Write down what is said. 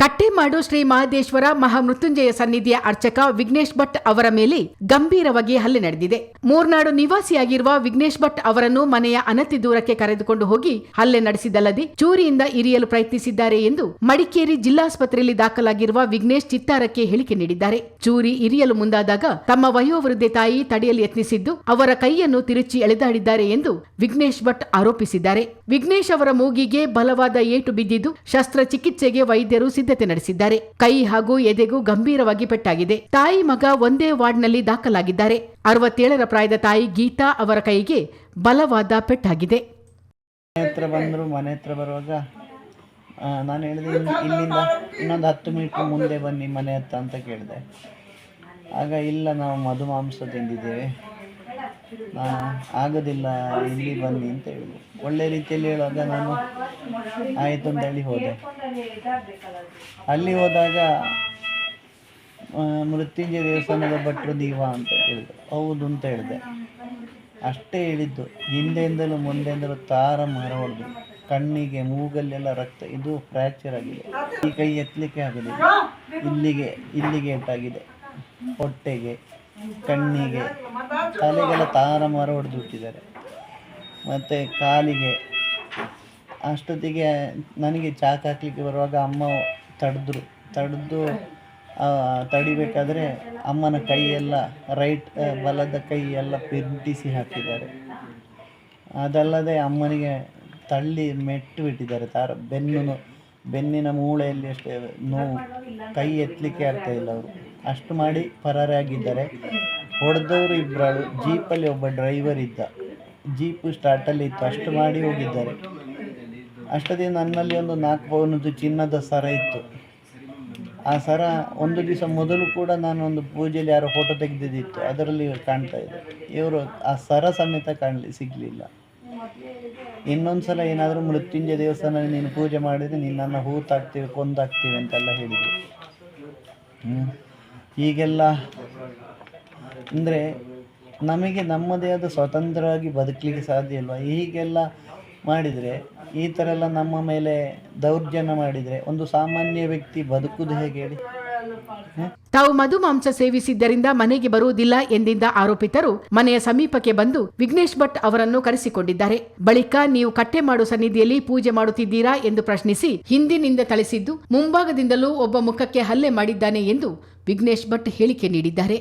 ಕಟ್ಟೆಮಾಡು ಶ್ರೀ ಮಹದೇಶ್ವರ ಮಹಾಮೃತ್ಯುಂಜಯ ಸನ್ನಿಧಿಯ ಅರ್ಚಕ ವಿಘ್ನೇಶ್ ಭಟ್ ಅವರ ಮೇಲೆ ಗಂಭೀರವಾಗಿ ಹಲ್ಲೆ ನಡೆದಿದೆ. ಮೂರ್ನಾಡು ನಿವಾಸಿಯಾಗಿರುವ ವಿಘ್ನೇಶ್ ಭಟ್ ಅವರನ್ನು ಮನೆಯ ಅನತಿ ದೂರಕ್ಕೆ ಕರೆದುಕೊಂಡು ಹೋಗಿ ಹಲ್ಲೆ ನಡೆಸಿದಲ್ಲದೆ ಚೂರಿಯಿಂದ ಇರಿಯಲು ಪ್ರಯತ್ನಿಸಿದ್ದಾರೆ ಎಂದು ಮಡಿಕೇರಿ ಜಿಲ್ಲಾಸ್ಪತ್ರೆಯಲ್ಲಿ ದಾಖಲಾಗಿರುವ ವಿಘ್ನೇಶ್ ಚಿತ್ತಾರಕ್ಕೆ ಹೇಳಿಕೆ ನೀಡಿದ್ದಾರೆ. ಚೂರಿ ಇರಿಯಲು ಮುಂದಾದಾಗ ತಮ್ಮ ವಯೋವೃದ್ಧೆ ತಾಯಿ ತಡೆಯಲು ಯತ್ನಿಸಿದ್ದು ಅವರ ಕೈಯನ್ನು ತಿರುಚಿ ಎಳೆದಾಡಿದ್ದಾರೆ ಎಂದು ವಿಘ್ನೇಶ್ ಭಟ್ ಆರೋಪಿಸಿದ್ದಾರೆ. ವಿಘ್ನೇಶ್ ಅವರ ಮೂಗಿಗೆ ಬಲವಾದ ಏಟು ಬಿದ್ದಿದ್ದು ಶಸ್ತ್ರಚಿಕಿತ್ಸೆಗೆ ವೈದ್ಯರು ಸಿದ್ಧತೆ ನಡೆಸಿದ್ದಾರೆ. ಕೈ ಹಾಗೂ ಎದೆಗೂ ಗಂಭೀರವಾಗಿ ಪೆಟ್ಟಾಗಿದೆ. ತಾಯಿ ಮಗ ಒಂದೇ ವಾರ್ಡ್ನಲ್ಲಿ ದಾಖಲಾಗಿದ್ದಾರೆ. ಅರವತ್ತೇಳರ ಪ್ರಾಯದ ತಾಯಿ ಗೀತಾ ಅವರ ಕೈಗೆ ಬಲವಾದ ಪೆಟ್ಟಾಗಿದೆ. ಮನೆ ಹತ್ರ ಬಂದರು, ಮನೆ ನಾನು ಹೇಳಿದೆ ಇಲ್ಲಿಂದ ಇನ್ನೊಂದು ಹತ್ತು ಮೀಟ್ರ್ ಮುಂದೆ ಬನ್ನಿ ಮನೆ ಹತ್ರ ಅಂತ ಕೇಳಿದೆ. ಆಗ ಇಲ್ಲ, ನಾವು ಮಧುಮಾಂಸ ತಿಂದಿದ್ದೇವೆ. ಆಗೋದಿಲ್ಲ, ಇಲ್ಲಿ ಬನ್ನಿ ಅಂತ ಹೇಳಿದೆ. ಒಳ್ಳೆ ರೀತಿಯಲ್ಲಿ ಹೇಳುವಾಗ ನಾನು ಆಯಿತು ಅಂತ ಹೇಳಿ ಹೋದೆ ಅಲ್ಲಿ ಹೋದಾಗ ಮೃತ್ಯುಂಜಯ ದೇವಸ್ಥಾನದ ಭಟ್ರು ದೀವ ಅಂತ ಹೇಳಿದ್ರು. ಹೌದು ಅಂತ ಹೇಳಿದೆ. ಅಷ್ಟೇ ಹೇಳಿದ್ದು. ಹಿಂದೆಯಿಂದಲೂ ಮುಂದೆಯಿಂದಲೂ ತಾರ ಮಾರ ಹೊಡೆದು ಕಣ್ಣಿಗೆ ಮೂಗಲ್ಲೆಲ್ಲ ರಕ್ತ ಇದು ಫ್ರ್ಯಾಕ್ಚರ್ ಆಗಿದೆ. ಈ ಕೈ ಎತ್ತಲಿಕ್ಕೆ ಆಗೋದಿಲ್ಲ. ಇಲ್ಲಿಗೆ ಇಲ್ಲಿಗೆ ಏಟಾಗಿದೆ ಹೊಟ್ಟೆಗೆ ಕಣ್ಣಿಗೆ. ತಲೆಗೆಲ್ಲ ತಾರ ಮಾರ ಹೊಡೆದು ಬಿಟ್ಟಿದ್ದಾರೆ. ಮತ್ತು ಕಾಲಿಗೆ ಅಷ್ಟೊತ್ತಿಗೆ ನನಗೆ ಚಾಕ್ ಹಾಕ್ಲಿಕ್ಕೆ ಬರುವಾಗ ಅಮ್ಮ ತಡೆದ್ರು. ತಡೆದು ತಡಿಬೇಕಾದ್ರೆ ಅಮ್ಮನ ಕೈಯೆಲ್ಲ ರೈಟ್ ಬಲದ ಕೈ ಎಲ್ಲ ಪಿಂಟಿಸಿ ಹಾಕಿದ್ದಾರೆ. ಅದಲ್ಲದೆ ಅಮ್ಮನಿಗೆ ತಳ್ಳಿ ಮೆಟ್ಟು ಬಿಟ್ಟಿದ್ದಾರೆ ತಾರ. ಬೆನ್ನು ಬೆನ್ನಿನ ಮೂಳೆಯಲ್ಲಿ ಅಷ್ಟೇ ನೋವು. ಕೈ ಎತ್ತಲಿಕ್ಕೆ ಆಗ್ತಾ ಇಲ್ಲ ಅವರು. ಅಷ್ಟು ಮಾಡಿ ಪರಾರಿಯಾಗಿದ್ದಾರೆ ಹೊಡೆದವರು ಇಬ್ಬರು ಜೀಪಲ್ಲಿ ಒಬ್ಬ ಡ್ರೈವರ್ ಇದ್ದ. ಜೀಪು ಸ್ಟಾರ್ಟಲ್ಲಿ ಇತ್ತು. ಅಷ್ಟು ಮಾಡಿ ಹೋಗಿದ್ದಾರೆ. ಅಷ್ಟೊತ್ತಿಗೆ ನನ್ನಲ್ಲಿ ಒಂದು ನಾಲ್ಕು ಪೌನದ್ದು ಚಿನ್ನದ ಸರ ಇತ್ತು. ಆ ಸರ ಒಂದು ದಿವಸ ಮೊದಲು ಕೂಡ ನಾನು ಒಂದು ಪೂಜೆಯಲ್ಲಿ ಯಾರೋ ಫೋಟೋ ತೆಗೆದಿದ್ದಿತ್ತು. ಅದರಲ್ಲಿ ಕಾಣ್ತಾ ಇದೆ. ಇವರು ಆ ಸರ ಸಮೇತ ಕಾಣಲಿ, ಸಿಗಲಿಲ್ಲ. ಇನ್ನೊಂದು ಸಲ ಏನಾದರೂ ಮೃತ್ಯುಂಜಯ ದೇವಸ್ಥಾನದಲ್ಲಿ ನೀನು ಪೂಜೆ ಮಾಡಿದರೆ ನಿನ್ನನ್ನು ಹೂತಾಕ್ತೀವಿ, ಕೊಂದಾಕ್ತೀವಿ ಅಂತೆಲ್ಲ ಹೇಳಿದರು. ಈಗೆಲ್ಲ ಅಂದರೆ ನಮಗೆ ನಮ್ಮದೇ ಆದ ಸ್ವತಂತ್ರವಾಗಿ ಬದುಕಲಿಕ್ಕೆ ಸಾಧ್ಯ ಇಲ್ವಾ? ಹೀಗೆಲ್ಲ ಮಾಡಿದರೆ, ಈ ಥರ ಎಲ್ಲ ನಮ್ಮ ಮೇಲೆ ದೌರ್ಜನ್ಯ ಮಾಡಿದರೆ, ಒಂದು ಸಾಮಾನ್ಯ ವ್ಯಕ್ತಿ ಬದುಕುದು ಹೇಗೆ ಹೇಳಿ? ತಾವು ತಾವು ಮಧುಮಾಂಸ ಸೇವಿಸಿದ್ದರಿಂದ ಮನೆಗೆ ಬರುವುದಿಲ್ಲ ಎಂದಿದ್ದ ಆರೋಪಿತರು ಮನೆಯ ಸಮೀಪಕ್ಕೆ ಬಂದು ವಿಘ್ನೇಶ್ ಭಟ್ ಅವರನ್ನು ಕರೆಸಿಕೊಂಡಿದ್ದಾರೆ. ಬಳಿಕ ನೀವು ಕಟ್ಟೆ ಮಾಡುವ ಸನ್ನಿಧಿಯಲ್ಲಿ ಪೂಜೆ ಮಾಡುತ್ತಿದ್ದೀರಾ ಎಂದು ಪ್ರಶ್ನಿಸಿ ಹಿಂದಿನಿಂದ ಥಳಿಸಿದ್ದು, ಮುಂಭಾಗದಿಂದಲೂ ಒಬ್ಬ ಮುಖಕ್ಕೆ ಹಲ್ಲೆ ಮಾಡಿದ್ದಾನೆ ಎಂದು ವಿಘ್ನೇಶ್ ಭಟ್ ಹೇಳಿಕೆ ನೀಡಿದ್ದಾರೆ.